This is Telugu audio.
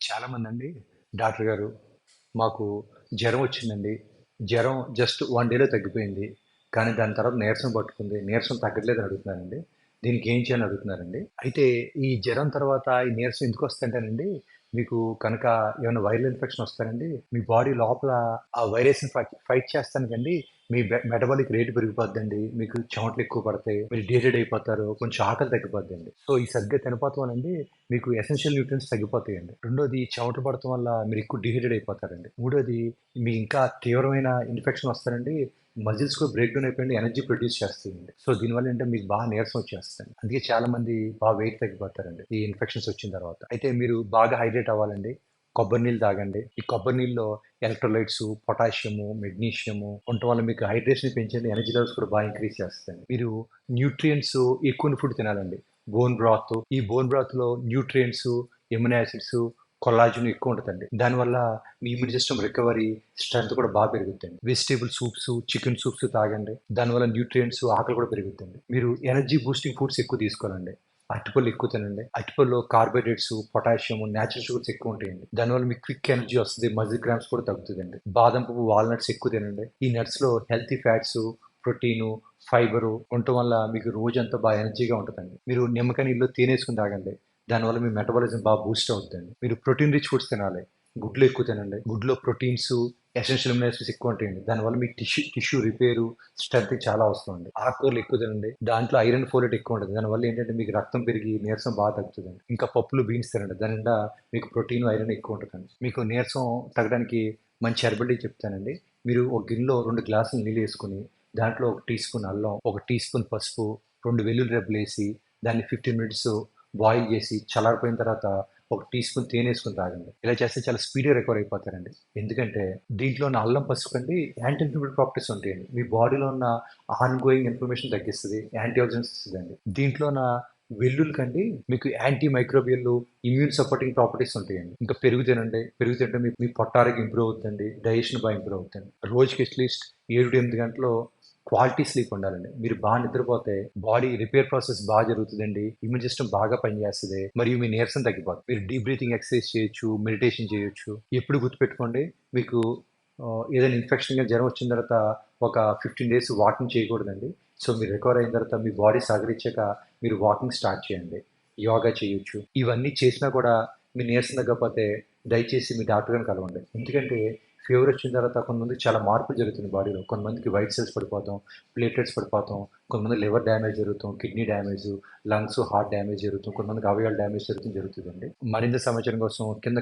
చాలామంది అండి డాక్టర్ గారు మాకు జ్వరం వచ్చిందండి. జ్వరం జస్ట్ వన్ డేలో తగ్గిపోయింది. కానీ దాని తర్వాత నీరసం పట్టుకుంది. నీరసం తగ్గట్లేదు అడుగుతున్నానండి దీనికి ఏం చేయాలని అడుగుతున్నారండి? అయితే ఈ జ్వరం తర్వాత ఈ నీరసం ఎందుకు వస్తుంటేనండి? మీకు కనుక ఏమైనా వైరల్ ఇన్ఫెక్షన్ వస్తానండి మీ బాడీ లోపల ఆ వైరస్ని ఫైట్ చేస్తానికండి మీ మెటబాలిక్ రేట్ పెరిగిపోద్దండి మీకు చెమటలు ఎక్కువ పడతాయి మీరు డీహైడ్ అయిపోతారు కొంచెం ఆకలి తగ్గిపోద్దండి. సో ఈ సరిగ్గా తినపోతాం వల్లండి మీకు ఎసెన్షియల్ న్యూట్రియన్స్ తగ్గిపోతాయండి. రెండోది చెమట పడటం వల్ల మీరు ఎక్కువ డీహైడ్రేట్ అయిపోతారండి. మూడోది మీ ఇంకా తీవ్రమైన ఇన్ఫెక్షన్ వస్తారండి మజిల్స్ కూడా బ్రేక్ డౌన్ అయిపోయింది ఎనర్జీ ప్రొడ్యూస్ చేస్తుంది. సో దీనివల్ల ఏంటంటే మీకు బాగా నీరసం వచ్చేస్తుంది. అందుకే చాలా మంది బాగా వెయిట్ తగ్గిపోతారండి ఈ ఇన్ఫెక్షన్స్ వచ్చిన తర్వాత. అయితే మీరు బాగా హైడ్రేట్ అవ్వాలండి. కొబ్బరి నీళ్ళు తాగండి. ఈ కొబ్బరి నీళ్ళలో ఎలక్ట్రోలైట్స్ పొటాషియము మెగ్నీషియము ఉండటం వల్ల మీకు హైడ్రేషన్ పెంచండి ఎనర్జీ లెవెల్స్ కూడా బాగా ఇంక్రీజ్ చేస్తుంది మీరు న్యూట్రియంట్స్ ఎక్కువ ఫుడ్ తినాలండి. బోన్ బ్రాత్ ఈ బోన్ బ్రాత్లో న్యూట్రియంట్స్ ఎమినో యాసిడ్స్ కొల్లాజన్ ఎక్కువ ఉంటుందండి. దానివల్ల మీ ఇమ్యూన్ సిస్టమ్ రికవరీ స్ట్రెంత్ కూడా బాగా పెరుగుతుంది వెజిటేబుల్ సూప్స్ చికెన్ సూప్స్ తాగండి. దానివల్ల న్యూట్రియంట్స్ ఆకలి కూడా పెరుగుతుంది మీరు ఎనర్జీ బూస్టింగ్ ఫుడ్స్ ఎక్కువ తీసుకోవాలండి. అరటిపళ్ళు ఎక్కువ తినండి. అరటిపళ్ళు కార్బోహైడ్రేట్స్ పొటాషియం న్యాచురల్ షుగర్స్ ఎక్కువ ఉంటాయండి. దానివల్ల మీకు క్విక్ ఎనర్జీ వస్తుంది మజిల్ గ్రామ్స్ కూడా తగ్గుతుందండి. బాదం పువ్వు వాల్నట్స్ ఎక్కువ తినండి. ఈ నట్స్లో హెల్తీ ఫ్యాట్స్ ప్రోటీను ఫైబరు ఉండటం వల్ల మీకు రోజంతా బాగా ఎనర్జీగా ఉంటుందండి. మీరు నిమ్మకాయ నీళ్ళు తేనేసుకుని తాగండి. దానివల్ల మీ మెటబాలిజం బాగా బూస్ట్ అవుతుంది మీరు ప్రోటీన్ రిచ్ ఫుడ్స్ తినాలి. గుడ్లు ఎక్కువ తినండి. గుడ్లో ప్రోటీన్స్ ఎసెన్షియల్ మినరల్స్ ఎక్కువ ఉంటాయండి. దానివల్ల మీ టిష్యూ టిష్యూ రిపేరు స్ట్రెంత్ చాలా వస్తుంది ఆకుకూరలు ఎక్కువ తినండి. దాంట్లో ఐరన్ ఫోలెట్ ఎక్కువ ఉంటుంది. దానివల్ల ఏంటంటే మీకు రక్తం పెరిగి నీరసం బాగా తగ్గుతుందండి. ఇంకా పప్పులు బీన్స్ తినండి. దాని నిండా మీకు ప్రోటీన్ ఐరన్ ఎక్కువ ఉంటుందండి. మీకు నీరసం తగ్గడానికి మంచి హెర్బల్ చెప్తానండి. మీరు ఒక గిన్నెలో రెండు గ్లాసులు నీళ్ళు వేసుకుని దాంట్లో ఒక టీ స్పూన్ అల్లం ఒక టీ స్పూన్ పసుపు రెండు వెల్లుల్లి రెబ్బలు వేసి దాన్ని ఫిఫ్టీన్ మినిట్స్ బాయిల్ చేసి చల్లారిపోయిన తర్వాత ఒక టీ స్పూన్ తేనె వేసుకుని తాగండి. ఇలా చేస్తే చాలా స్పీడ్గా రికవర్ అయిపోతారండి. ఎందుకంటే దీంట్లో ఉన్న అల్లం పసుపు అండి యాంటీ ఇన్ఫ్లమేటరీ ప్రాపర్టీస్ ఉంటాయండి. మీ బాడీలో ఉన్న ఆన్ గోయింగ్ ఇన్ఫర్మేషన్ తగ్గిస్తుంది యాంటీ ఆక్సిడెంట్స్ ఇస్తుందండి దీంట్లో ఉన్న వెల్లుల్లి కండి మీకు anti microbial immune supporting properties ఉంటాయండి. ఇంకా పెరుగు తినండి పెరుగు తింటే మీ మీ పొట్టారికి ఇంప్రూవ్ అవుతుంది డైజెషన్ బాగా ఇంప్రూవ్ అవుతుంది రోజుకి అట్లీస్ట్ ఏడు ఎనిమిది గంటలు క్వాలిటీ స్లీప్ ఉండాలండి. మీరు బాగా నిద్రపోతే బాడీ రిపేర్ ప్రాసెస్ బాగా జరుగుతుందండి. ఇమ్యూన్ సిస్టమ్ బాగా పనిచేస్తుంది. మరియు మీ నీరసం తగ్గిపోతుంది మీరు డీప్ బ్రీతింగ్ ఎక్సర్సైజ్ చేయొచ్చు మెడిటేషన్ చేయొచ్చు. ఎప్పుడు గుర్తుపెట్టుకోండి మీకు ఏదైనా ఇన్ఫెక్షన్గా జ్వరం వచ్చిన తర్వాత ఒక ఫిఫ్టీన్ డేస్ వాకింగ్ చేయకూడదండి. సో మీరు రికవర్ అయిన తర్వాత మీ బాడీ సహకరించాక మీరు వాకింగ్ స్టార్ట్ చేయండి. యోగా చేయొచ్చు. ఇవన్నీ చేసినా కూడా మీ నీరసం తగ్గకపోతే దయచేసి మీ డాక్టర్ గారిని కలవండి. ఎందుకంటే ఫీవర్ వచ్చిన తర్వాత కొంతమంది చాలా మార్పులు జరుగుతుంది బాడీలో కొంతమందికి వైట్ సెల్స్ పడిపోతాం ప్లేటెట్స్ పడిపోతాం కొంతమంది liver damage జరుగుతాం kidney damage lungs heart damage జరుగుతాం కొంతమందికి అవయాల డ్యామేజ్ జరుగుతుంది జరుగుతుందండి. మరింత సమాచారం కోసం కింద